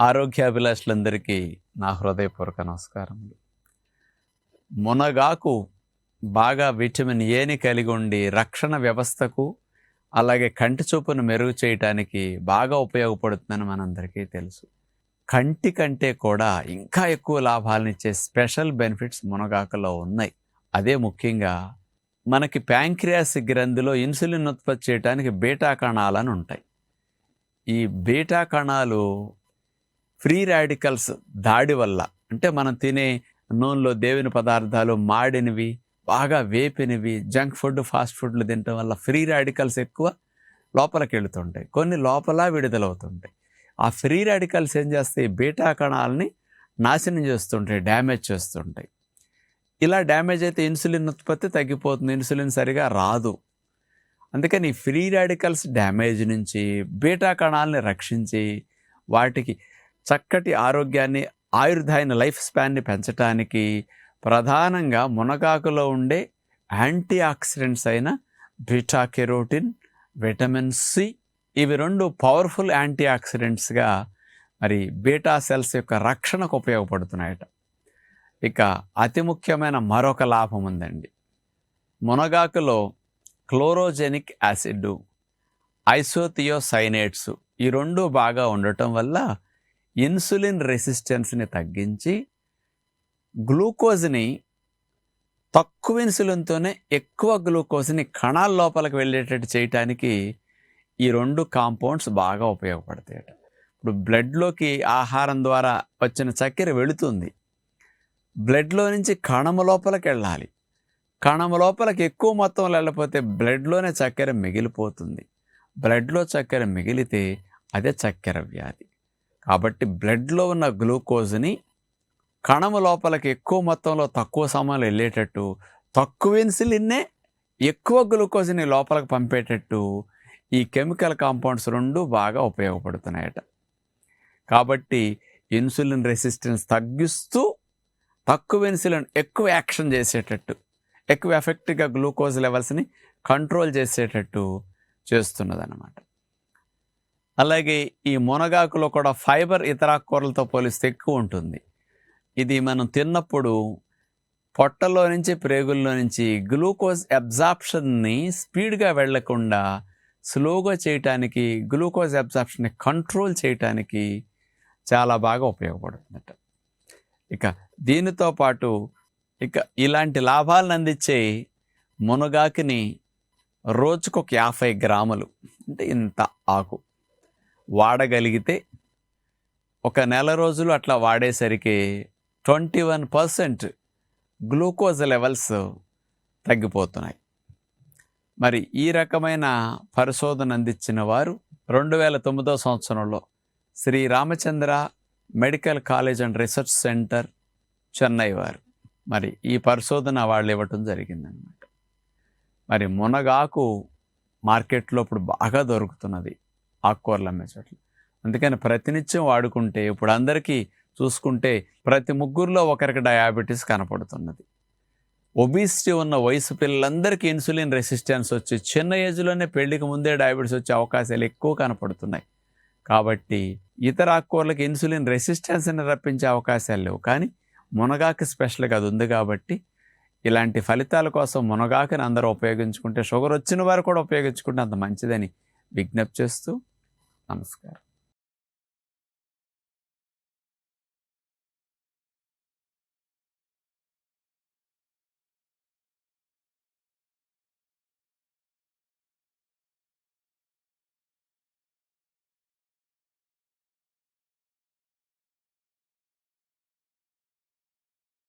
ఆరోగ్యాభిలాషులందరికీ నా హృదయపూర్వక నమస్కారములు. మునగాకు బాగా విటమిన్ ఏని కలిగి ఉండి రక్షణ వ్యవస్థకు అలాగే కంటి చూపును మెరుగు చేయటానికి బాగా ఉపయోగపడుతుందని మనందరికీ తెలుసు. కంటి కంటే కూడా ఇంకా ఎక్కువ లాభాలను ఇచ్చే స్పెషల్ బెనిఫిట్స్ మునగాకులో ఉన్నాయి. అదే ముఖ్యంగా మనకి ప్యాంక్రియాస్ గ్రంథిలో ఇన్సులిన్ ఉత్పత్తి చేయడానికి బీటా కణాలని ఉంటాయి ఈ బీటా కణాలు ఫ్రీ రాడికల్స్ దాడి వల్ల. అంటే మనం తినే నూనెలో దేవుని పదార్థాలు మాడినవి బాగా వేపినవి జంక్ ఫుడ్ ఫాస్ట్ ఫుడ్లు తినటం వల్ల ఫ్రీ రాడికల్స్ ఎక్కువ లోపలికి వెళుతుంటాయి కొన్ని లోపల విడుదలవుతుంటాయి. ఆ ఫ్రీ రాడికల్స్ ఏం చేస్తాయి? బీటా కణాలని నాశనం చేస్తుంటాయి డ్యామేజ్ చేస్తుంటాయి. ఇలా డ్యామేజ్ అయితే ఇన్సులిన్ ఉత్పత్తి తగ్గిపోతుంది. ఇన్సులిన్ సరిగా రాదు. అందుకని ఫ్రీ రాడికల్స్ డ్యామేజ్ నుంచి బీటా కణాలని రక్షించి వాటికి చక్కటి ఆరోగ్యాన్ని ఆయుర్దాయన లైఫ్ స్పాన్ని పెంచడానికి ప్రధానంగా మునగాకులో ఉండే యాంటీ ఆక్సిడెంట్స్ అయిన బీటా కెరోటిన్ విటమిన్ సి ఇవి రెండు పవర్ఫుల్ యాంటీ ఆక్సిడెంట్స్గా మరి బీటా సెల్స్ యొక్క రక్షణకు ఉపయోగపడుతున్నాయట. ఇక అతి ముఖ్యమైన మరొక లాభం ఉందండి. మునగాకులో క్లోరోజెనిక్ యాసిడ్ ఐసోథియోసైనేట్స్ ఈ రెండు బాగా ఉండటం వల్ల ఇన్సులిన్ రెసిస్టెన్స్ని తగ్గించి గ్లూకోజ్ని తక్కువ ఇన్సులిన్తోనే ఎక్కువ గ్లూకోజ్ని కణాల లోపలికి వెళ్ళేటట్టు చేయటానికి ఈ రెండు కాంపౌండ్స్ బాగా ఉపయోగపడతాయట. ఇప్పుడు బ్లడ్లోకి ఆహారం ద్వారా వచ్చిన చక్కెర వెళుతుంది. బ్లడ్లో నుంచి కణము లోపలికి వెళ్ళాలి. కణము లోపలికి ఎక్కువ మొత్తంలో వెళ్ళకపోతే బ్లడ్లోనే చక్కెర మిగిలిపోతుంది. బ్లడ్లో చక్కెర మిగిలితే అదే చక్కెర వ్యాధి. కాబట్టి బ్లడ్లో ఉన్న గ్లూకోజ్ని కణము లోపలికి ఎక్కువ మొత్తంలో తక్కువ సమయంలో వెళ్ళేటట్టు తక్కువ ఇన్సులిన్నే ఎక్కువ గ్లూకోజ్ని లోపలికి పంపేటట్టు ఈ కెమికల్ కాంపౌండ్స్ రెండు బాగా ఉపయోగపడుతున్నాయట. కాబట్టి ఇన్సులిన్ రెసిస్టెన్స్ తగ్గిస్తూ తక్కువ ఇన్సులిన్ ఎక్కువ యాక్షన్ చేసేటట్టు ఎక్కువ ఎఫెక్ట్గా గ్లూకోజ్ లెవెల్స్ని కంట్రోల్ చేసేటట్టు చేస్తున్నదన్నమాట. అలాగే ఈ మునగాకులో కూడా ఫైబర్ ఇతర కూరలతో పోలిస్తే ఎక్కువ ఉంటుంది. ఇది మనం తిన్నప్పుడు పొట్టలో నుంచి ప్రేగుల్లో నుంచి గ్లూకోజ్ అబ్జాప్షన్ని స్పీడ్గా వెళ్ళకుండా స్లోగా చేయటానికి గ్లూకోజ్ అబ్జాప్షన్ని కంట్రోల్ చేయటానికి చాలా బాగా ఉపయోగపడుతుందట. ఇక దీనితో పాటు ఇక ఇలాంటి లాభాలను అందించే మునగాకుని రోజుకు ఒక యాభై గ్రాములు. అంటే ఇంత ఆకు. వాడగలిగితే ఒక నెల రోజులు అట్లా వాడేసరికి twenty one percent glucose levels తగ్గిపోతున్నాయి. మరి ఈ రకమైన పరిశోధన అందించిన వారు రెండు వేల తొమ్మిదో సంవత్సరంలో Shri Ramachandra medical college and research centre Chennai వారు. మరి ఈ పరిశోధన వాళ్ళు ఇవ్వటం జరిగిందనమాట మరి మునగాకు మార్కెట్లో ఇప్పుడు బాగా దొరుకుతున్నది. ఆకుకూరలు అమ్మే చోట్ల అందుకని ప్రతినిత్యం వాడుకుంటే ఇప్పుడు అందరికీ చూసుకుంటే ప్రతి ముగ్గురులో ఒకరికి డయాబెటీస్ కనపడుతున్నది. ఒబిసిటీ ఉన్న వయసు పిల్లలందరికీ ఇన్సులిన్ రెసిస్టెన్స్ వచ్చి చిన్న ఏజ్లోనే పెళ్ళికి ముందే డయాబెటీస్ వచ్చే అవకాశాలు ఎక్కువ కనపడుతున్నాయి. కాబట్టి ఇతర ఆకుకూరలకు ఇన్సులిన్ రెసిస్టెన్స్ని రప్పించే అవకాశాలు లేవు. కానీ మునగాకు స్పెషల్గా అది ఉంది కాబట్టి ఇలాంటి ఫలితాల కోసం మునగాకుని అందరూ ఉపయోగించుకుంటే షుగర్ వచ్చిన వారు కూడా ఉపయోగించుకుంటే అంత మంచిదని విజ్ఞప్తి చేస్తూ నమస్కారం.